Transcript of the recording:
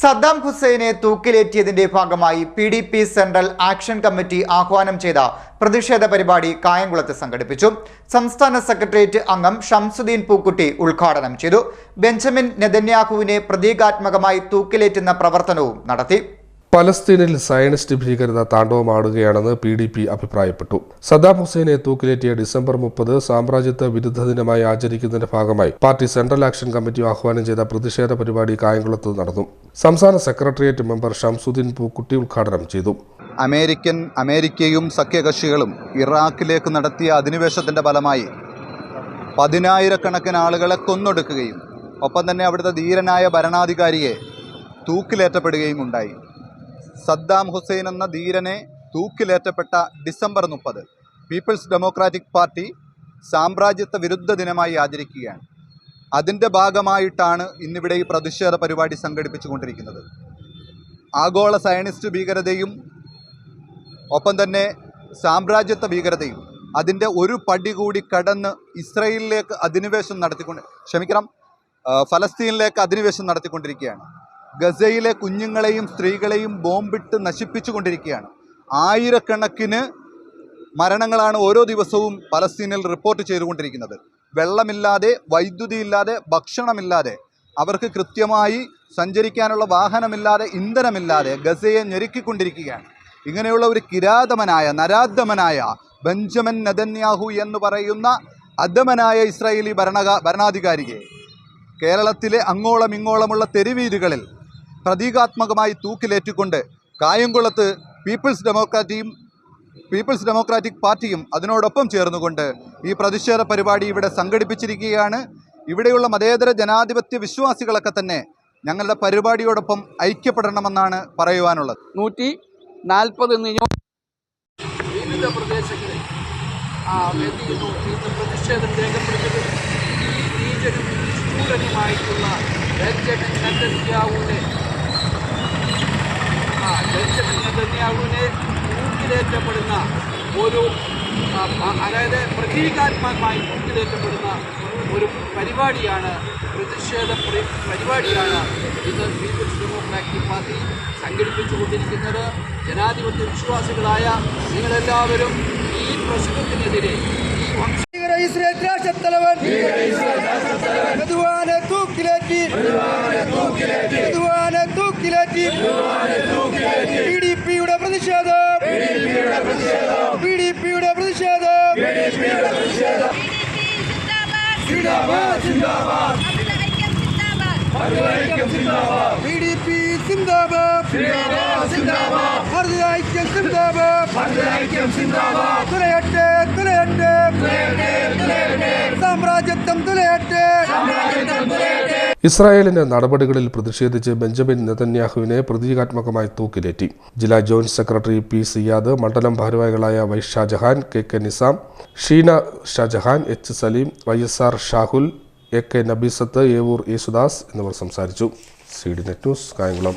Saddam ഹുസൈനെ തൂക്കിലേറ്റിയതിന്റെ ഭാഗമായി P D P central action committee ആഹ്വാനം ചെയ്ത പ്രതിഷേധ പരിപാടി കായംകുളത്ത് സംഘടിപ്പിച്ചു. സംസ്ഥാന സെക്രട്ടേറിയറ്റ് അംഗം ഷംസുദ്ദീൻ പൂക്കുട്ടി ഉദ്ഘാടനം ചെയ്തു. ബെഞ്ചമിൻ നെതന്യാഹുവിനെ പ്രതീകാത്മകമായി തൂക്കിലേറ്റുന്ന പ്രവർത്തനവും നടത്തി. പലസ്തീനിൽ സയനിസ്റ്റ് ഭീകരത താണ്ഡവമാടുകയാണെന്ന് പി ഡി പി അഭിപ്രായപ്പെട്ടു. സദ്ദാം ഹുസൈനെ തൂക്കിലേറ്റിയ ഡിസംബർ മുപ്പത് സാമ്രാജ്യത്വ വിരുദ്ധ ദിനമായി ആചരിക്കുന്നതിന്റെ ഭാഗമായി പാർട്ടി സെൻട്രൽ ആക്ഷൻ കമ്മിറ്റി ആഹ്വാനം ചെയ്ത പ്രതിഷേധ പരിപാടി കായംകുളത്ത് നടന്നു. സംസ്ഥാന സെക്രട്ടേറിയറ്റ് മെമ്പർ ഷംസുദ്ദീൻ പൂക്കുട്ടി ഉദ്ഘാടനം ചെയ്തു. അമേരിക്കൻ അമേരിക്കയും സഖ്യകക്ഷികളും ഇറാഖിലേക്ക് നടത്തിയ അധിനിവേശത്തിന്റെ ഫലമായി പതിനായിരക്കണക്കിന് ആളുകളെ കൊന്നൊടുക്കുകയും ഒപ്പം തന്നെ അവിടുത്തെ ധീരനായ ഭരണാധികാരിയെ തൂക്കിലേറ്റപ്പെടുകയും ഉണ്ടായി. സദ്ദാം ഹുസൈൻ എന്ന ധീരനെ തൂക്കിലേറ്റപ്പെട്ട ഡിസംബർ മുപ്പത്. പീപ്പിൾസ് ഡെമോക്രാറ്റിക് പാർട്ടി സാമ്രാജ്യത്വ വിരുദ്ധ ദിനമായി ആചരിക്കുകയാണ്. അതിന്റെ ഭാഗമായിട്ടാണ് ഇന്നിവിടെ ഈ പ്രതിഷേധ പരിപാടി സംഘടിപ്പിച്ചുകൊണ്ടിരിക്കുന്നത്. ആഗോള സയനിസ്റ്റ് ഭീകരതയും ഒപ്പം തന്നെ സാമ്രാജ്യത്വ ഭീകരതയും അതിന്റെ ഒരു പടി കൂടി കടന്ന് ഇസ്രയേലിലേക്ക് അധിനിവേശം നടത്തിക്കൊണ്ട് ക്ഷമിക്കണം ഫലസ്തീനിലേക്ക് അധിനിവേശം നടത്തിക്കൊണ്ടിരിക്കുകയാണ്. ഗസയിലെ കുഞ്ഞുങ്ങളെയും സ്ത്രീകളെയും ബോംബിട്ട് നശിപ്പിച്ചു കൊണ്ടിരിക്കുകയാണ് ആയിരക്കണക്കിന് മരണങ്ങളാണ് ഓരോ ദിവസവും പലസ്തീനിൽ റിപ്പോർട്ട് ചെയ്തുകൊണ്ടിരിക്കുന്നത്. വെള്ളമില്ലാതെ വൈദ്യുതിയില്ലാതെ ഭക്ഷണമില്ലാതെ അവർക്ക് കൃത്യമായി സഞ്ചരിക്കാനുള്ള വാഹനമില്ലാതെ ഇന്ധനമില്ലാതെ ഗസയെ ഞെരുക്കിക്കൊണ്ടിരിക്കുകയാണ്. ഇങ്ങനെയുള്ള ഒരു കിരാതമനായ നരാധമനായ ബെഞ്ചമിൻ നദന്യാഹു എന്ന് പറയുന്ന അധമനായ ഇസ്രായേലി ഭരണ ഭരണാധികാരിയെ കേരളത്തിലെ അങ്ങോളം ഇങ്ങോളമുള്ള തെരുവീതികളിൽ പ്രതീകാത്മകമായി തൂക്കിലേറ്റിക്കൊണ്ട് കായംകുളത്ത് പീപ്പിൾസ് ഡെമോക്രാറ്റിയും പീപ്പിൾസ് ഡെമോക്രാറ്റിക് പാർട്ടിയും അതിനോടൊപ്പം ചേർന്നുകൊണ്ട് ഈ പ്രതിഷേധ പരിപാടി ഇവിടെ സംഘടിപ്പിച്ചിരിക്കുകയാണ്. ഇവിടെയുള്ള മതേതര ജനാധിപത്യ വിശ്വാസികളൊക്കെ തന്നെ ഞങ്ങളുടെ പരിപാടിയോടൊപ്പം ഐക്യപ്പെടണമെന്നാണ് പറയുവാനുള്ളത്. നൂറ്റി നാൽപ്പത് വിവിധ പ്രദേശങ്ങളിൽ പ്രതിഷേധം രേഖപ്പെടുത്തുന്നത് ഈ നീചനും ബെഞ്ചമിൻ ബെഞ്ചമിൻ നെതന്യാഹുവിനെ തൂക്കിലേറ്റപ്പെടുന്ന ഒരു അതായത് പ്രതീകാത്മകമായി തൂക്കിലേറ്റപ്പെടുന്ന ഒരു പരിപാടിയാണ് പ്രതിഷേധ പരി- പരിപാടിയാണ് ഇന്ന് പീപ്പിൾസ് ഡെമോക്രാറ്റിക് പാർട്ടി സംഘടിപ്പിച്ചുകൊണ്ടിരിക്കുന്നത്. ജനാധിപത്യ വിശ്വാസികളായ നിങ്ങളെല്ലാവരും ഈ പ്രശ്നത്തിനെതിരെ ഈ രാഷ്ട്രത്തലവൻ. തൂക്കിലേറ്റി. തൂക്കിലേറ്റി. പ്രതിഷേധം പി ഡി പി സിന്ദാബാദ് ഭാരത ഐക്യം സിന്ദാബാദ് തുലയട്ടെ തുലയട്ടെ. സാമ്രാജ്യത്വം തുലയട്ടെ. ഇസ്രായേലിന്റെ നടപടികളിൽ പ്രതിഷേധിച്ച് ബെഞ്ചമിൻ നെതന്യാഹുവിനെ പ്രതീകാത്മകമായി തൂക്കിലേറ്റി. ജില്ലാ ജോയിന്റ് സെക്രട്ടറി പി സിയാദ് മണ്ഡലം ഭാരവാഹികളായ Y Shajahan K K Nizam Sheena Shajahan H Saleem Y S R Shahul A K Nabeesath Evoor Yesudas എന്നിവർ സംസാരിച്ചു. C D net news Kayamkulam.